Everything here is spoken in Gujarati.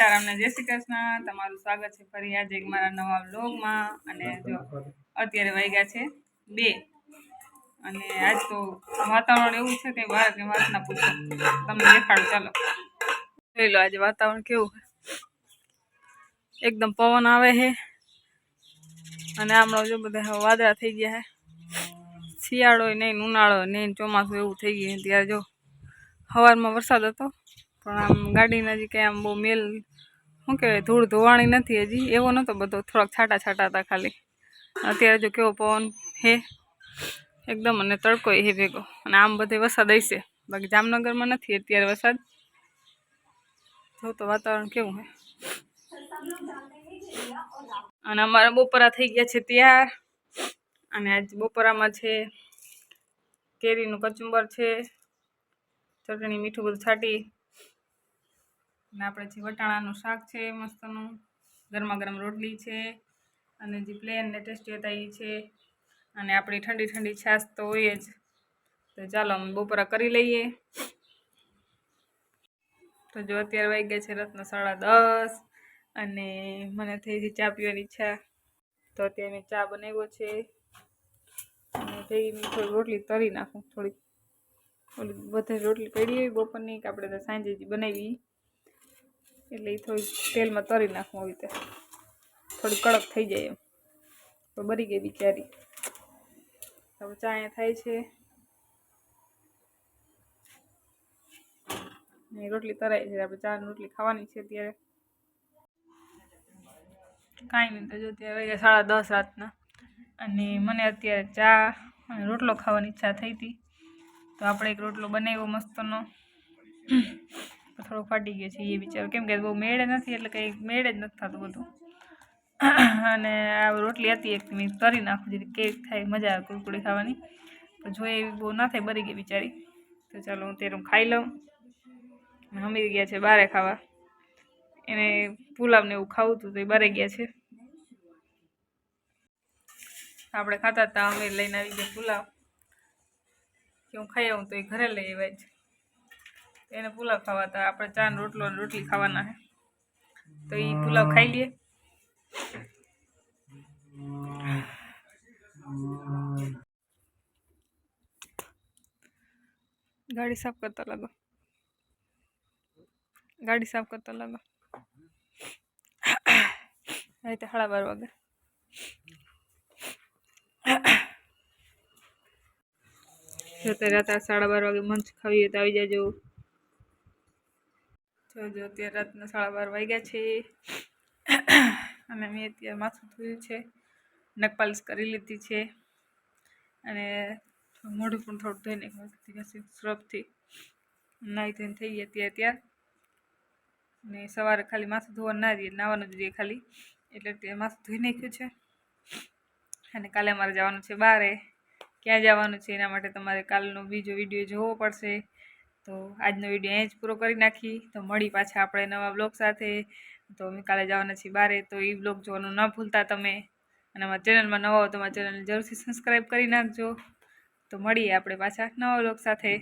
સીતારામને જય શ્રી કૃષ્ણ. તમારું સ્વાગત છે ફરી આજે એક મારા નવા વ્લોગમાં. અને જો અત્યારે વાગ્યા છે બે. અને આજ તો વાતાવરણ એવું છે કે વાત કે વાત ના પૂછો. તમને દેખાડું, ચાલો. જોઈ લો આજે વાતાવરણ કેવું એકદમ પવન આવે છે. અને હમણાં જો બધા વાદળા થઈ ગયા છે. શિયાળો નહીં, ઉનાળો નહીં, ચોમાસું એવું થઈ ગયું ત્યારે જો સવારમાં વરસાદ હતો પણ આમ ગાડીના હજી કંઈ આમ બહુ મેલ, શું કહેવાય, ધૂળ ધોવાણી નથી હજી. એવો નહોતો બધો, થોડાક છાંટા છાંટા હતા ખાલી. અત્યારે જો કેવો પવન હે, એકદમ અને તડકો હે ભેગો. અને આમ બધે વરસાદ હશે. બાકી જામનગરમાં નથી અત્યારે વરસાદ. જો તો વાતાવરણ કેવું હે. અને અમારા બપોરા થઈ ગયા છે ત્યાર. અને આજ બપોરામાં છે કેરીનું કચુંબર છે, ચટણી, મીઠું બધું છાંટી. અને આપણે જે વટાણાનું શાક છે, મસ્તનું ગરમા ગરમ રોટલી છે, અને જે પ્લેન ને ટેસ્ટી હતા એ છે. અને આપણી ઠંડી ઠંડી છાશ તો હોય જ. તો ચાલો અમે બપોરા કરી લઈએ. તો જો અત્યારે વાગી ગયા છે રાતના સાડા દસ અને મને થઈ ગઈ ચા પીવાની ઈચ્છા. તો અત્યારે મેં ચા બનાવ્યો છે. અને થઈ મેં થોડી રોટલી તરી નાખું થોડીક. ઓલી બધે રોટલી પડી હોય બપોરની કે આપણે તો સાંજે જ બનાવી એટલે એ થોડી તેલમાં તરી નાખવું આવી રીતે થોડી કડક થઈ જાય એમ. તો બરી ગઈ બિચારી. હવે ચા અહીંયા થાય છે. રોટલી તરાય છે. આપણે ચા રોટલી ખાવાની છે અત્યારે. કાંઈ નહીં તો જો ત્યારે વાગ્યા સાડા દસ રાતના. અને મને અત્યારે ચા અને રોટલો ખાવાની ઈચ્છા થઈ હતી તો આપણે એક રોટલો બનાવ્યો મસ્તનો. થોડો ફાટી ગયો છે, એ બિચારો કેમ કે બહુ મેળે નથી, એટલે કંઈ મેળે જ નથી થતું બધું. અને આ રોટલી હતી એક, મેં તરી નાખું, જેથી કેક થાય, મજા આવે કુરકુડી ખાવાની. તો જોઈએ એવી બહુ ના થાય, બરી ગઈ બિચારી. તો ચાલો હું તેરું ખાઈ લઉં. હમી ગયા છે બારે ખાવા. એને પુલાવને એવું ખાવું હતું, તો એ બારે ગયા છે. આપણે ખાતા હતા, અમે લઈને આવી ગયા પુલાવ. કે હું ખાઈ આવું તો એ ઘરે લઈ આવ્યા જ. એને પુલાવ ખાવા હતા આપણે ચા ને રોટલો ને રોટલી ખાવાના છે તો એ પુલાવ ખાઈ લઈએ ગાડી સાફ કરતા લાગો ગાડી સાફ કરતા લાગો అయితే સાડા બાર વાગે જો અત્યારે રાતના સાડા બાર વાગે મંચ ખાવીએ તો આવી જાજો જો જો અત્યારે રાતના સાડા બાર વાગ્યા છે. અને મેં અત્યારે માથું ધોયું છે. નખપાલિશ કરી લીધી છે. અને મોઢું પણ થોડું ધોઈ નાખ્યું સ્રબથી નાહી ધોઈને થઈ ગયા ત્યાં. ત્યાર અને સવારે ખાલી માથું ધોવાનું ના દઈએ નાવાનું જ દઈએ ખાલી. એટલે તે માથું ધોઈ નાખ્યું છે. અને કાલે અમારે જવાનું છે બારે. ક્યાં જવાનું છે એના માટે તમારે કાલનો બીજો વીડિયો જોવો પડશે. તો આજનો વીડિયો અહીં જ પૂરો કરી નાખી. તો મળી પાછા આપણે નવા બ્લોગ સાથે. તો અમે કાલે જવાના છીએ બારે. તો એ બ્લોગ જોવાનું ન ભૂલતા તમે. અને અમારા ચેનલમાં નવા હો તો અમારા ચેનલને જરૂરથી સબસ્ક્રાઈબ કરી નાખજો. તો મળીએ આપણે પાછા નવા બ્લોગ સાથે.